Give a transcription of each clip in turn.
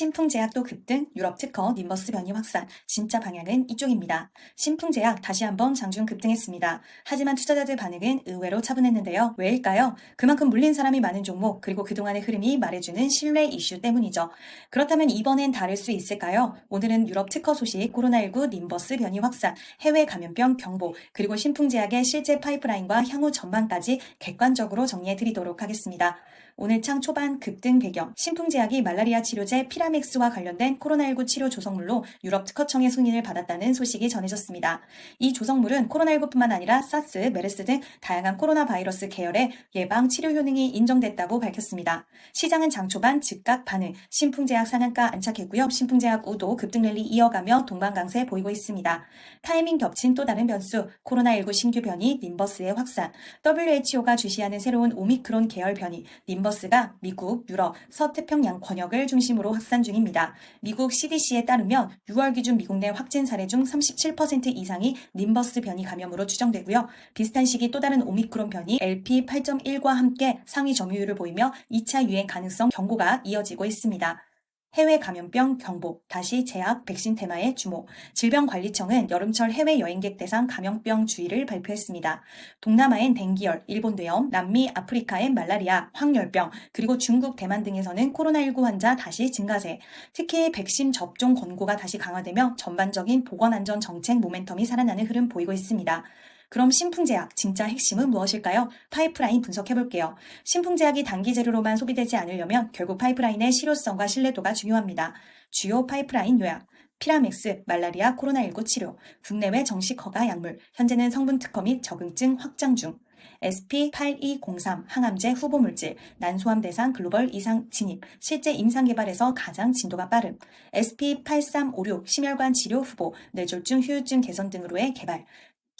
신풍제약도 급등, 유럽 특허, 님버스 변이 확산, 진짜 방향은 이쪽입니다. 신풍제약 다시 한번 장중 급등했습니다. 하지만 투자자들 반응은 의외로 차분했는데요. 왜일까요? 그만큼 물린 사람이 많은 종목, 그리고 그동안의 흐름이 말해주는 신뢰 이슈 때문이죠. 그렇다면 이번엔 다를 수 있을까요? 오늘은 유럽 특허 소식, 코로나19 님버스 변이 확산, 해외 감염병 경보, 그리고 신풍제약의 실제 파이프라인과 향후 전망까지 객관적으로 정리해 드리도록 하겠습니다. 오늘 창 초반 급등 배경, 신풍제약이 말라리아 치료제 피라 맥스와 관련된 코로나19 치료 조성물로 유럽 특허청의 승인을 받았다는 소식이 전해졌습니다. 이 조성물은 코로나19뿐만 아니라 사스, 메르스 등 다양한 코로나 바이러스 계열의 예방 치료 효능이 인정됐다고 밝혔습니다. 시장은 장 초반 즉각 반응, 신풍제약 상한가 안착했고요. 신풍제약 우도 급등 랠리 이어가며 동반 강세 보이고 있습니다. 타이밍 겹친 또 다른 변수, 코로나19 신규 변이 님버스의 확산, WHO가 주시하는 새로운 오미크론 계열 변이 님버스가 미국, 유럽, 서태평양 권역을 중심으로 확산 중입니다. 미국 CDC에 따르면 6월 기준 미국 내 확진 사례 중 37% 이상이 님버스 변이 감염으로 추정되고요. 비슷한 시기 또 다른 오미크론 변이 LP8.1과 함께 상위 점유율을 보이며 2차 유행 가능성 경고가 이어지고 있습니다. 해외 감염병 경보, 다시 제약 백신 테마에 주목. 질병관리청은 여름철 해외 여행객 대상 감염병 주의를 발표했습니다. 동남아엔 댕기열, 일본 뇌염, 남미 아프리카엔 말라리아, 황열병, 그리고 중국, 대만 등에서는 코로나19 환자 다시 증가세. 특히 백신 접종 권고가 다시 강화되며 전반적인 보건안전 정책 모멘텀이 살아나는 흐름 보이고 있습니다. 그럼 신풍제약 진짜 핵심은 무엇일까요? 파이프라인 분석해 볼게요. 신풍제약이 단기 재료로만 소비되지 않으려면 결국 파이프라인의 실효성과 신뢰도가 중요합니다. 주요 파이프라인 요약. 피라맥스, 말라리아, 코로나19 치료, 국내외 정식 허가 약물, 현재는 성분 특허 및 적응증 확장 중. SP8203 항암제 후보물질, 난소암 대상 글로벌 이상 진입, 실제 임상 개발에서 가장 진도가 빠름. SP8356 심혈관 치료 후보, 뇌졸중 후유증 개선 등으로의 개발.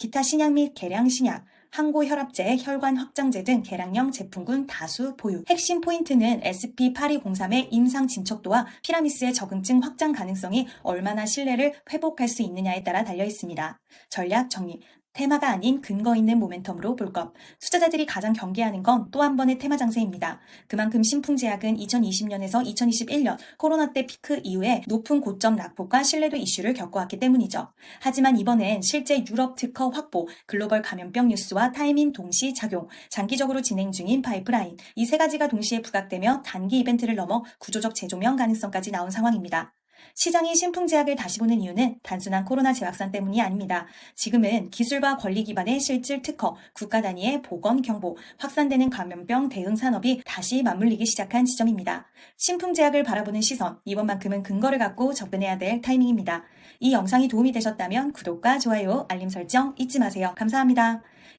기타 신약 및 계량 신약, 항고 혈압제, 혈관 확장제 등 계량형 제품군 다수 보유. 핵심 포인트는 SP8203의 임상 진척도와 피라미스의 적응증 확장 가능성이 얼마나 신뢰를 회복할 수 있느냐에 따라 달려 있습니다. 전략 정리. 테마가 아닌 근거 있는 모멘텀으로 볼 것. 투자자들이 가장 경계하는 건 또 한 번의 테마 장세입니다. 그만큼 신풍제약은 2020년에서 2021년 코로나 때 피크 이후에 높은 고점 낙폭과 신뢰도 이슈를 겪어왔기 때문이죠. 하지만 이번엔 실제 유럽 특허 확보, 글로벌 감염병 뉴스와 타이밍 동시 작용, 장기적으로 진행 중인 파이프라인, 이 세 가지가 동시에 부각되며 단기 이벤트를 넘어 구조적 재조명 가능성까지 나온 상황입니다. 시장이 신풍제약을 다시 보는 이유는 단순한 코로나 재확산 때문이 아닙니다. 지금은 기술과 권리 기반의 실질 특허, 국가 단위의 보건 경보, 확산되는 감염병 대응 산업이 다시 맞물리기 시작한 지점입니다. 신풍제약을 바라보는 시선, 이번만큼은 근거를 갖고 접근해야 될 타이밍입니다. 이 영상이 도움이 되셨다면 구독과 좋아요, 알림 설정 잊지 마세요. 감사합니다.